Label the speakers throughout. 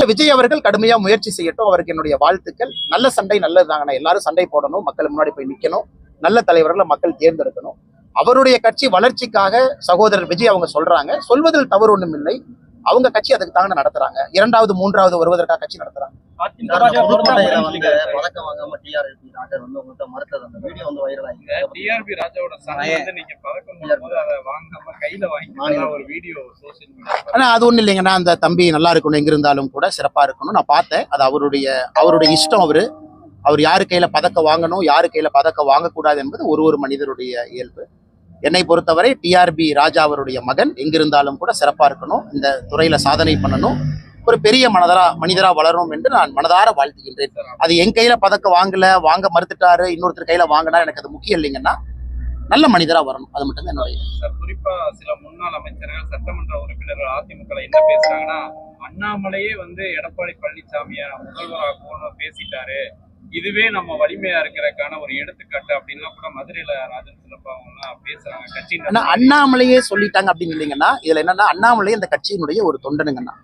Speaker 1: விஜய் அவர்கள் கடுமையா முயற்சி செய்யட்டும். அவருக்கு என்னுடைய வாழ்த்துக்கள். நல்ல சண்டை நல்லதுதாங்கண்ணா. எல்லாரும் சண்டை போடணும். மக்கள் முன்னாடி போய் நிக்கணும். நல்ல தலைவர்களை மக்கள் தேர்ந்தெடுக்கணும். அவருடைய கட்சி வளர்ச்சிக்காக சகோதரர் விஜய் அவங்க சொல்றாங்க. சொல்வதில் தவறு ஒண்ணும் இல்லை அவங்க கட்சி அதுக்கு தாங்க நடத்துறாங்க. இரண்டாவது மூன்றாவது வருவதற்காக கட்சி நடத்துறாங்க.
Speaker 2: டிஆர்பி
Speaker 3: ராஜாவோட நீங்க பதக்கம் போது அதை வாங்காம கையில வாங்கி ஒரு வீடியோ சோசியல் மீடியா
Speaker 1: ஆனா அது ஒண்ணு இல்லைங்கன்னா அந்த தம்பி நல்லா இருக்கணும் எங்க இருந்தாலும் கூட சிறப்பா இருக்கணும். நான் பார்த்தேன். அது அவருடைய அவருடைய இஷ்டம் அவரு. அவர் யாரு கையில பதக்கம் வாங்கணும் யாரு கையில பதக்கம் வாங்கக்கூடாது என்பது ஒரு ஒரு மனிதருடைய இயல்பு. என்னை பொறுத்தவரை டிஆர்பி ராஜா அவருடைய மகன். எங்கிருந்தாலும் கூட சிறப்பா இருக்கணும். இந்த துறையில சாதனை பண்ணணும். ஒரு பெரிய மனதரா மனிதரா வளரணும் என்று நான் மனதார வாழ்த்துகின்றேன். அது என் கையில பதக்கம் வாங்கல வாங்க மறுத்துட்டாரு இன்னொருத்தர் கையில வாங்கினா எனக்கு அது முக்கியம் இல்லைங்கன்னா நல்ல மனிதரா வரணும். அது மட்டும் தான் என்னுடைய
Speaker 3: சார் குறிப்பா சில முன்னாள் அமைச்சர்கள் சட்டமன்ற உறுப்பினர்கள் அதிமுக என்ன பேசுறாங்கன்னா அண்ணாமலையே வந்து எடப்பாடி பழனிசாமிய முதல்வராகணும்னு பேசிட்டாரு. இதுவே நம்ம வலிமையா இருக்கிறதுக்கான ஒரு எடுத்துக்காட்டு அப்படின்லாம் கூட மதுரையில ராஜன் சிலப்பா அவங்கலாம் பேசுறாங்க. கட்சியின்
Speaker 1: அண்ணாமலையே சொல்லிட்டாங்க அப்படின்னு இல்லைங்கன்னா இதுல என்னன்னா அண்ணாமலை இந்த கட்சியினுடைய ஒரு தொண்டனுங்கண்ணா.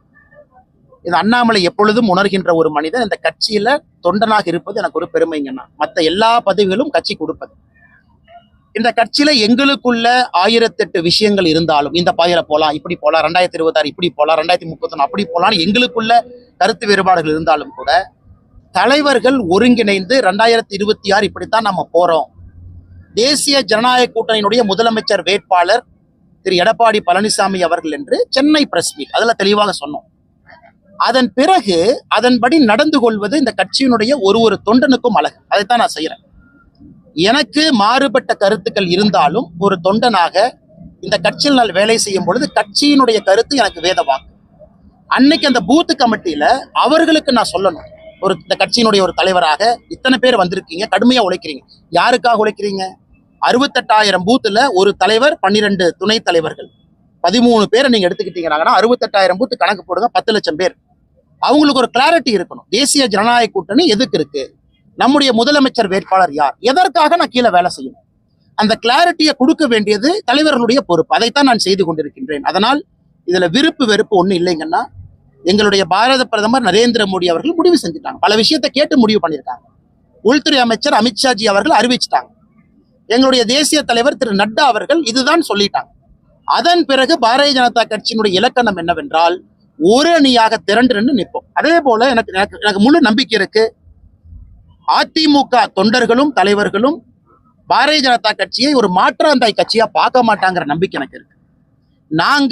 Speaker 1: இது அண்ணாமலை எப்பொழுதும் உணர்கின்ற ஒரு மனிதன். இந்த கட்சியில தொண்டனாக இருப்பது எனக்கு ஒரு பெருமைங்கன்னா மத்த எல்லா பதவிகளும் கட்சி கொடுப்பது. இந்த கட்சியில எங்களுக்குள்ள ஆயிரத்தெட்டு விஷயங்கள் இருந்தாலும் இந்த பாதையில போலாம் இப்படி போலாம் ரெண்டாயிரத்தி இருபத்தாறு இப்படி போலாம் ரெண்டாயிரத்தி முப்பத்தொன்னு அப்படி போலாம் எங்களுக்குள்ள கருத்து வேறுபாடுகள் இருந்தாலும் கூட தலைவர்கள் ஒருங்கிணைந்து ரெண்டாயிரத்தி இருபத்தி ஆறு இப்படித்தான் நம்ம போறோம். தேசிய ஜனநாயக கூட்டணியினுடைய முதலமைச்சர் வேட்பாளர் திரு எடப்பாடி பழனிசாமி அவர்கள் என்று சென்னை பிரஸ் மீட் அதுல தெளிவாக சொன்னோம். அதன் பிறகு அதன்படி நடந்து கொள்வது இந்த கட்சியினுடைய ஒரு ஒரு தொண்டனுக்கும் அழகு. அதைத்தான் நான் செய்கிறேன் எனக்கு மாறுபட்ட கருத்துக்கள் இருந்தாலும் ஒரு தொண்டனாக இந்த கட்சியில் நான் வேலை செய்யும் பொழுது கட்சியினுடைய கருத்து எனக்கு வேத அன்னைக்கு அந்த பூத்து கமிட்டியில அவர்களுக்கு நான் சொல்லணும். ஒரு இந்த கட்சியினுடைய ஒரு தலைவராக இத்தனை பேர் வந்திருக்கீங்க கடுமையா உழைக்கிறீங்க. யாருக்காக உழைக்கிறீங்க? அறுபத்தெட்டாயிரம் பூத்துல ஒரு தலைவர் பன்னிரெண்டு துணைத் தலைவர்கள். பதிமூணு பேரை நீங்க எடுத்துக்கிட்டீங்கன்னாங்கன்னா அறுபத்தெட்டாயிரம் பூத்து கணக்கு போடுங்க பத்து லட்சம் பேர். அவங்களுக்கு ஒரு கிளாரிட்டி இருக்கணும். தேசிய ஜனநாயக கூட்டணி எதுக்கு இருக்கு? நம்முடைய முதலமைச்சர் வேட்பாளர் யார்? எதற்காக நான் கீழே வேலை செய்யணும்? அந்த கிளாரிட்டியை கொடுக்க வேண்டியது தலைவர்களுடைய பொறுப்பு. அதைத்தான் நான் செய்து கொண்டிருக்கின்றேன். அதனால் இதுல விருப்பு வெறுப்பு ஒண்ணு இல்லைங்கன்னா எங்களுடைய பாரத பிரதமர் நரேந்திர மோடி அவர்கள் முடிவு செஞ்சுட்டாங்க. பல விஷயத்தை கேட்டு முடிவு பண்ணியிருக்காங்க. உள்துறை அமைச்சர் அமித்ஷாஜி அவர்கள் அறிவிச்சிட்டாங்க. எங்களுடைய தேசிய தலைவர் திரு நட்டா அவர்கள் இதுதான் சொல்லிட்டாங்க. அதன் பிறகு பாரதிய ஜனதா கட்சியினுடைய இலக்கணம் என்னவென்றால் ஒரு அணியாக திரண்டு நின்று நிற்போம். அதே போல எனக்கு எனக்கு எனக்கு முழு நம்பிக்கை இருக்கு. அதிமுக தொண்டர்களும் தலைவர்களும் பாரதிய ஜனதா கட்சியை ஒரு மாற்றாந்தாய் கட்சியா பார்க்க மாட்டாங்கிற நம்பிக்கை எனக்கு இருக்கு. நாங்க